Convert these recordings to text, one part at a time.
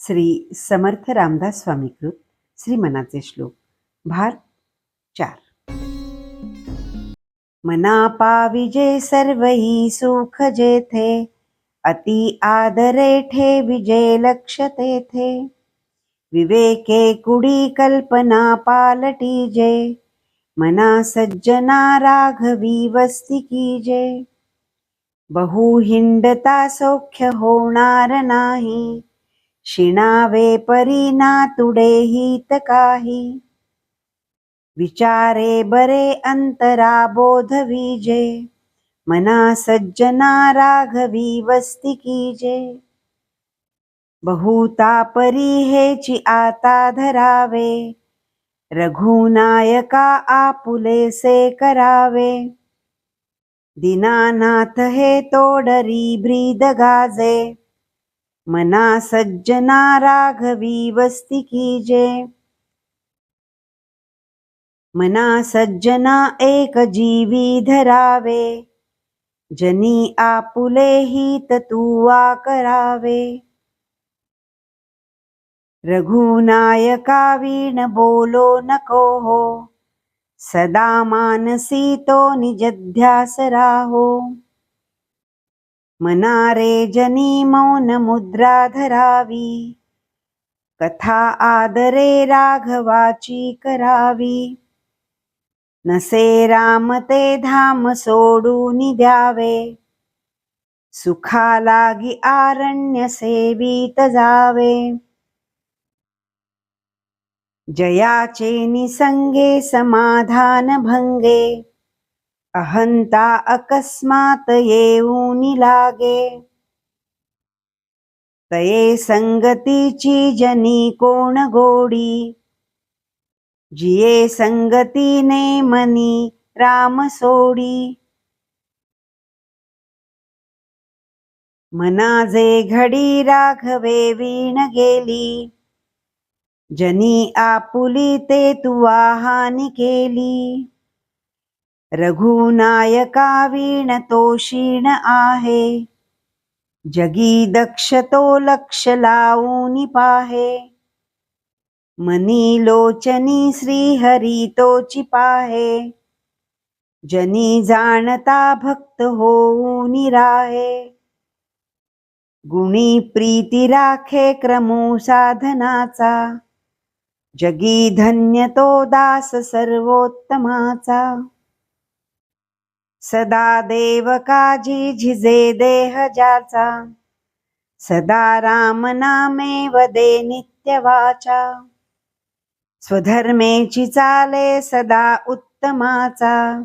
श्री समर्थ रामदास स्वामीकृत श्रीमनाचे श्लोक भार चार. मना पाविजे सर्वही सुख जेथे अति आदरे ठे विजय लक्ष तेथे. विवेके कुडी कल्पना पालटी जे मना सज्जना राघवी वस्ती की जे. बहु हिंडता सौख्य होणार नाही शिणावे परी ना तुडे हित काही विचारे बरे अंतरा बोध विजे. मना सज्जना राघवी वस्ती कीजे. बहुता परी हेची आता धरावे. रघुनायका आपुले से करावे. दीनानाथ हे तोडरी ब्रीद गाजे. मना सज्जना राघवी वस्ती कीजे मना सज्जना एक जीवी धरावे। जनी आपुले हित तुवा करावे। रघुनायका वीण बोलो नको हो सदा मानसी तो निजध्यास राहो। मनारे जनी मौन मुद्रा धरावी. कथा आदरे राघवाची करावी. नसे राम ते धाम सोडून द्यावे. सुखा लागी आरण्य सेवित जावे. जयाचे निसंगे समाधान भंगे. अहंता अकस्मात येऊनी लागे तये संगतीची जनी कोण गोडी जिये संगतीने मनी राम सोडी मनाजे घडी राघवे वीण गेली। जनी आपुली ते तुवा हानी केली। रघुनायका वीण तो क्षीण आहे. जगी दक्ष तो लक्ष लावून पाहे. मनी लोचनी श्रीहरी तोची पाहे. जनी जाणता भक्त होऊन राहे. गुणी प्रीती राखे क्रमू साधनाचा. जगी धन्य तो दास सर्वोत्तमाचा. सदा देव काजी झिजे देह ज्याचा सदा राम नामे वदे नित्य वाचा. स्वधर्मेची चाले सदा उत्तमाचा.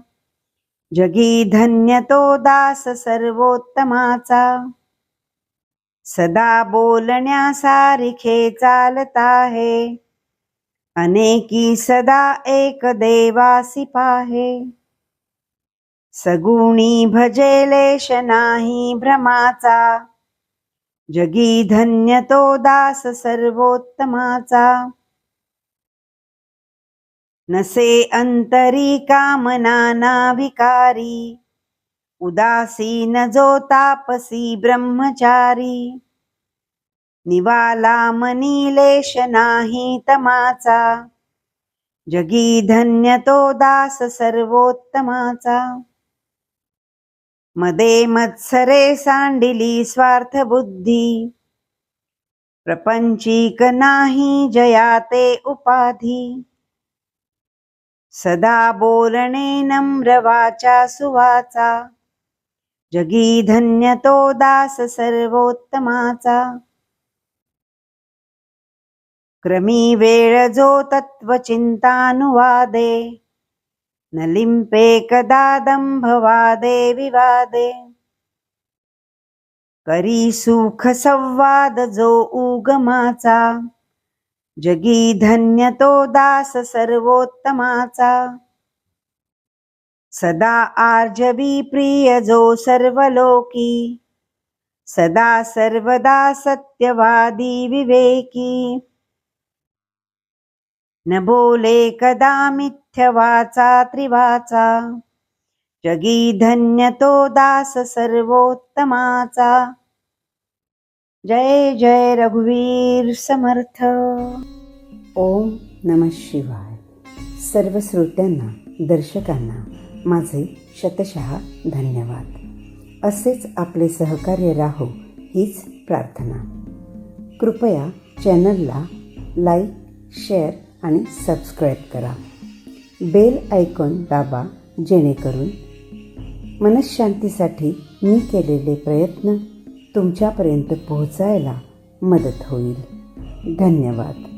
जगी धन्य तो दास सर्वोत्तमाचा. सदा बोलण्या सारिखे चालता हे अनेकी सदा एक देवासी पाहे. सगुणी भजेलेश नाही भ्रमाचा. जगी धन्य तो दास सर्वोत्तमाचा. नसे अंतरी कामना ना विकारी उदासीन जो तापसी ब्रह्मचारी. निवाला मनीलेश नाही तमाचा. जगी धन्य तो दास सर्वोत्तमाचा. मदे मत्सरे सांडिली स्वार्थ बुद्धी. प्रपंचीक नाही जयाते उपाधी. सदा बोलणे नम्र वाचा सुवाचा. जगी धन्य तो दास सर्वोत्तमाचा. क्रमी वेळ जो तत्वचिंतानुवादे न लिंपे कदा विवादे। करी सुख संवाद जो उगमाचा। जगी धन्य तो दास सर्वोत्तमाचा। सदा आर्जवी प्रिय जो सर्वलोकी। सदा सर्वदा सत्यवादी विवेकी। न बोले कदा मिथ्यवाचा त्रिवाचा. जगी धन्य तो दास सर्वोत्तमाचा. जय जय रघुवीर समर्थ. ओम नम शिवाय. सर्व श्रोत्यांना दर्शकांना माझे शतशः धन्यवाद. असेच आपले सहकार्य राहो हीच प्रार्थना. कृपया चॅनलला लाईक शेअर आणि सबस्क्राईब करा. बेल आयकॉन दाबा जेणेकरून मनशांतीसाठी मी केलेले प्रयत्न तुमच्यापर्यंत पोहोचायला मदत होईल. धन्यवाद.